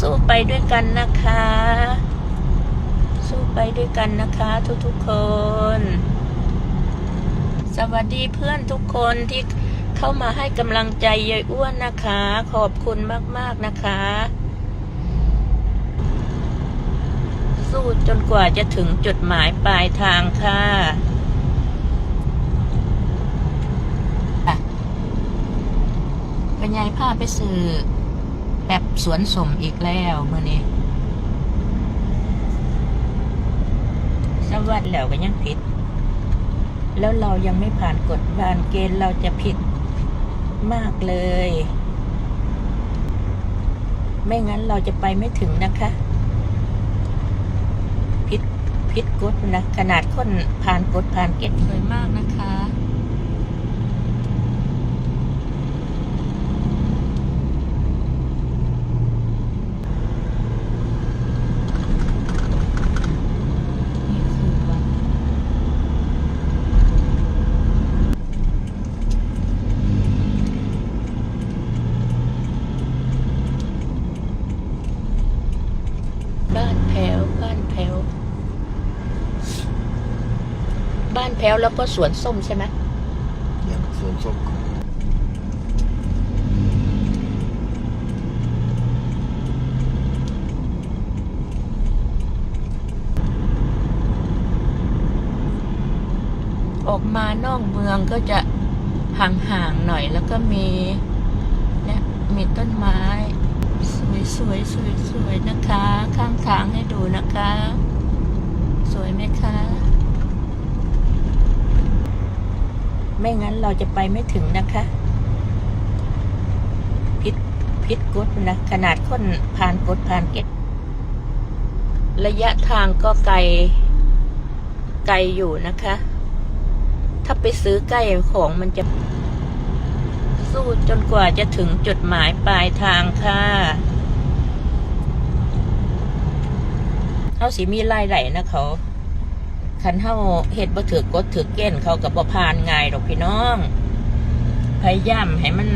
สู้ไปด้วยกันนะคะ สู้ไปด้วยกันนะคะ ทุกๆคน สวัสดีเพื่อนทุกคนที่เข้ามาให้กำลังใจยายอ้วนนะคะ ขอบคุณมากๆนะคะ สู้จนกว่าจะถึงจุดหมายปลายทางค่ะเป็นไงพาไปซื้อ แบบสวนสมอีกแล้วเมื่อนี้สวัสดแล้วก็ยังผิด แล้วเรายังไม่ผ่านกฎผ่านเกณฑ์เราจะผิดมากเลย ไม่งั้นเราจะไปไม่ถึงนะคะพิษพิษกฎนะ ขนาดคนผ่านกฎผ่านเกณฑ์สวยมากนะคะ นี่คือวัด บ้านแพ้ว บ้าน แพ้ว บ้านแพ้วแล้วก็สวนส้มใช่ไหมอย่างสวนส้มก่อนออกมานอกเมืองก็จะห่างๆหน่อยแล้วก็มีเนี่ยมีต้นไม้ สวยสวยสวยนะคะ ข้างทางให้ดูนะคะ สวยไหมคะ ไม่งั้นเราจะไปไม่ถึงนะคะ พิษพิษกฎนะ ขนาดคนผ่านกฎผ่านเกณฑ์ระยะทางก็ไกล ไกลอยู่นะคะ ถ้าไปซื้อใกล้ของมันจะสู้จนกว่าจะถึงจุดหมายปลายทางค่ะเขาสิมีรายไหลนะเขาคันเฮาเฮ็ดบ่ถือกดถือเกณฑ์เขากับบ่ผ่านง่ายดอกพี่น้อง พยายามให้มัน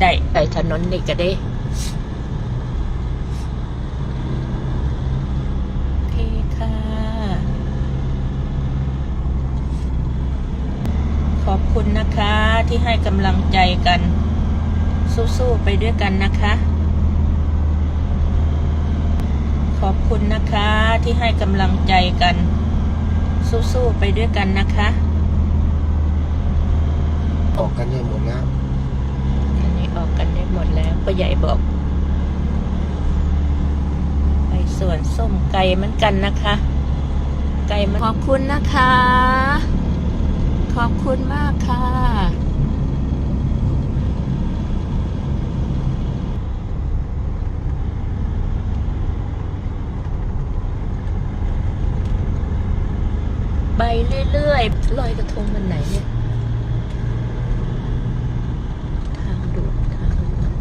ได้ไต่ถนนนี่ก็ได้โอเคค่ะขอบคุณนะคะที่ให้กำลังใจกัน สู้ๆไปด้วยกันนะคะ ขอบคุณนะคะที่ให้กำลังใจกัน สู้ๆไปด้วยกันนะคะ ออกกันเนี่ยหมดแล้วอันนี้ออกกันได้หมดแล้วพ่อใหญ่บอก ไปสวนส้มไก่เหมือนกันนะคะ ไก่มันขอบคุณนะคะ ขอบคุณมากค่ะ เรื่อยๆลอยกระทงวันไหนเนี่ยทางด่วนทางด่วน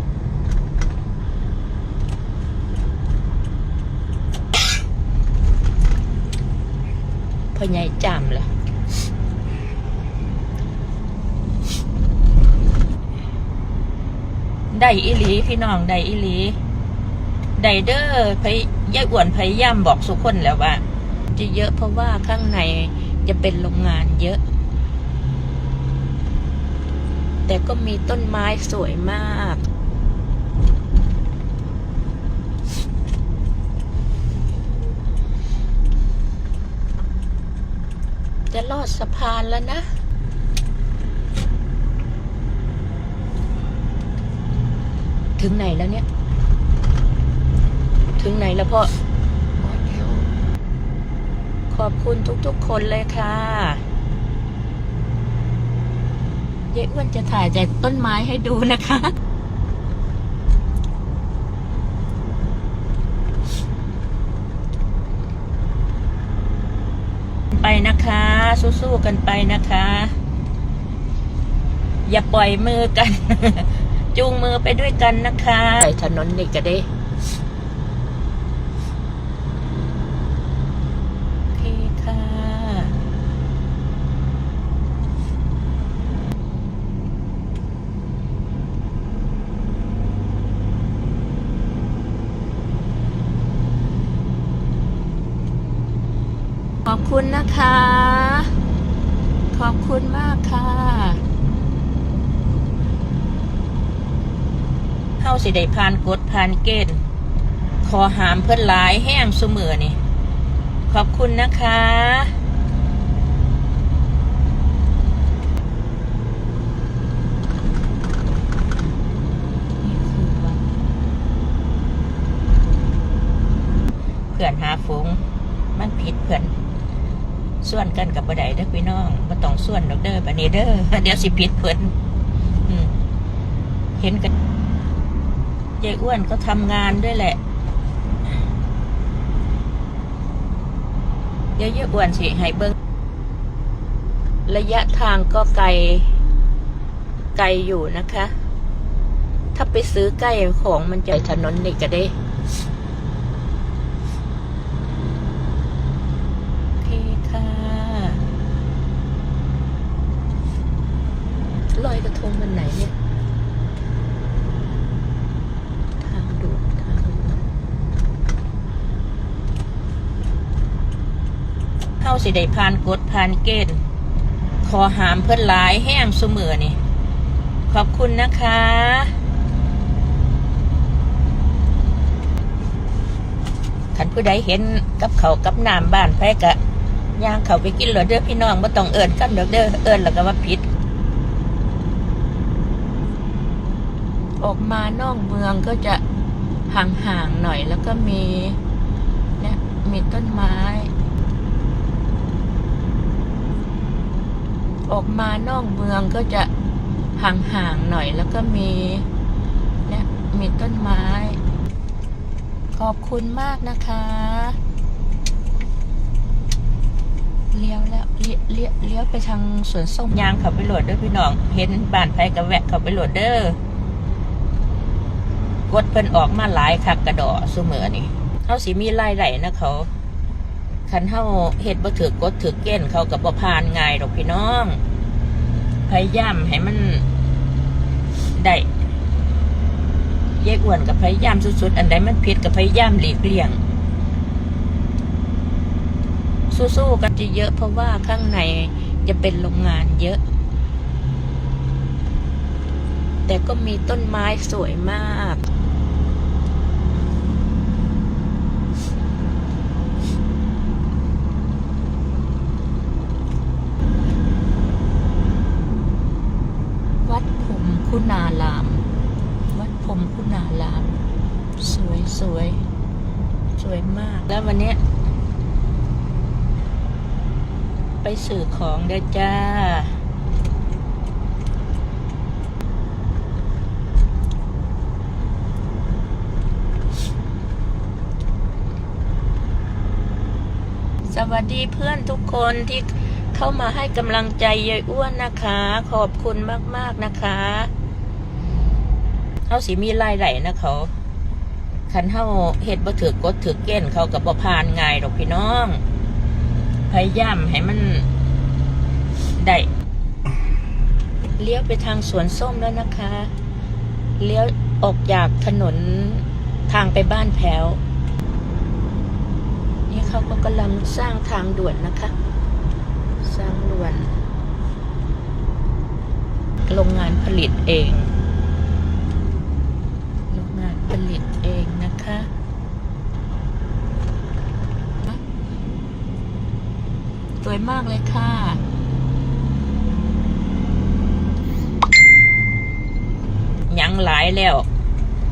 พ่อใหญ่จำล่ะได้อีหลีพี่น้องได้อีหลีไดเด้อพยยายอ้วนพยายามบอกสุกคนแล้วว่า จะเยอะเพราะว่าข้างใน จะเป็นโรงงานเยอะ แต่ก็มีต้นไม้สวยมากจะลอดสะพานแล้วนะ ถึงไหนแล้วเนี่ย ถึงไหนแล้วพ่อ ขอบคุณทุกๆคนเลยค่ะยายอ้วนจะถ่ายจากต้นไม้ให้ดูนะคะไปนะคะ สู้ๆกันไปนะคะ อย่าปล่อยมือกัน จูงมือไปด้วยกันนะคะไปถนนนี่ก็ได้ โอเคค่ะ คุณนะคะ ขอบคุณมากค่ะเฮา สิได้ผ่านกฎผ่านเกณฑ์ขอหามเพื่อนหลายแห้งเสมอนี่ ขอบคุณนะคะ เพื่อนหาฝูงมันผิดเพื่อนส่วนกันกับบ่ได้เด้อพี่น้องบ่ต้องส่วนดอกเด้อบัดนี้เด้อเดี๋ยวสิผิดเพิ่นอืมเห็นกัน ยายอ้วนก็ทำงานด้วยแหละ เดี๋ยวยายอ้วนสิให้เบิ่งระยะทางก็ไกล ไกลอยู่นะคะ ถ้าไปซื้อใกล้ของมันจะถนนนี่ก็ได้โอเคค่ะลอยกระทงวันไหนเนี่ย ทางด่วนทางด่วนเข้า สิได้ผ่านกฎผ่านเกณฑ์ขอหามเพื่อนหลายแห้งเสมอนี่ ขอบคุณนะคะ ขันผู้ใดเห็นกับเขากับน้ำบ้านไผกะย่างเขาไปกินเหรอเด้อพี่น้องบ่ต้องเอิญกันเดอเด้อเอิญแล้วก็ว่าผิด ออกมานอกเมืองก็จะห่างๆหน่อยแล้วก็มีเนี่ยมีต้นไม้ ออกมานอกเมืองก็จะห่างๆหน่อยแล้วก็มีเนี่ยมีต้นไม้ ขอบคุณมากนะคะเลี้ยวแล้วเลี้ยวเลี้ยวไปทางสวนส้มยางเขาไปโหลดเด้อพี่น้อง เห็นบ้านไผกับแวะเขาไปโหลดเด้อกดเพิ่นออกมาหลายคักกระดอซุมือนี่เขาสิมีรายได้นะเขา คันเฮาเฮ็ดบ่ถือกดถือเกณฑ์เขากับบ่ผ่านง่ายดอกพี่น้อง พยายามให้มันได้แยกอ้วนกับพยายามสุดๆ อันใดมันผิดกับพยายามหลีกเลี่ยง สู้ๆกันจะเยอะเพราะว่าข้างในจะเป็นโรงงานเยอะ แต่ก็มีต้นไม้สวยมาก วัดพรหมคุณาราม วัดพรหมคุณาราม สวย สวยมาก แล้ววันนี้ ไปสื่อของเด้จ้า สวัสดีเพื่อนทุกคนที่เข้ามาให้กำลังใจยายอ้วนนะคะ ขอบคุณมาก ๆ นะคะ เขาสิมีรายได้นะเขา คันเฮาเฮ็ดบ่ถือกดถือเกณฑ์เขากับบ่ผ่านง่ายดอกพี่น้อง พยายามให้มันได้เลี้ยวไปทางสวนส้มแล้วนะคะ เลี้ยวออกจากถนนทางไปบ้านแพ้ว นี่เขาก็กำลังสร้างทางด่วนนะคะ สร้างด่วน โรงงานผลิตเอง โรงงานผลิตเองนะคะ ส วยมากเลยค่ะยังหลายแล้ว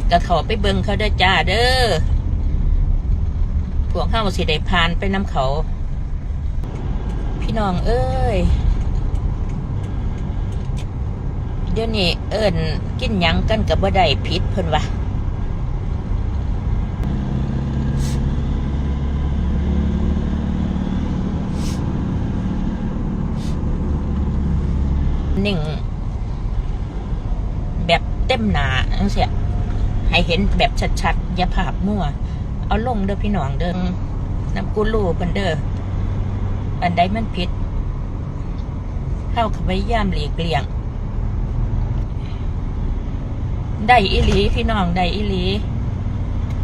ก็เขาไปเบิงเขาเด้จ้าเด้อพวกเข้าสิได้ผ่านไปน้ำเขา พี่น้องเอ้ย เดี๋ยวนี้เอิญกินยังกันกับว่าได้ผิดเพิ่นวะ หนึ่ง แบบเต็มหนาเสียให้เห็นแบบชัดๆอย่าภาพมั่ว เอาลงเด้อพี่น้องเด้อน้ำกูรูเพิ่นเด้ออันใดมันผิด เข้ากับพยายามหลีกเลี่ยง ได้อีหลีพี่น้องได้อีหลี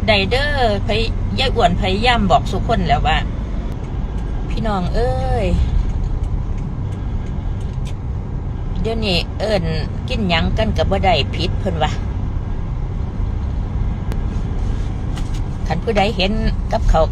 ได้เด้อพยายอ้วนพยายามบอกสุกคนแล้วว่า พี่น้องเอ้ย เดี๋ยวนี้เอิญกินยังกันกับบ่ได้พิษเพิ่นวะขันผู้ใดเห็นกับเขา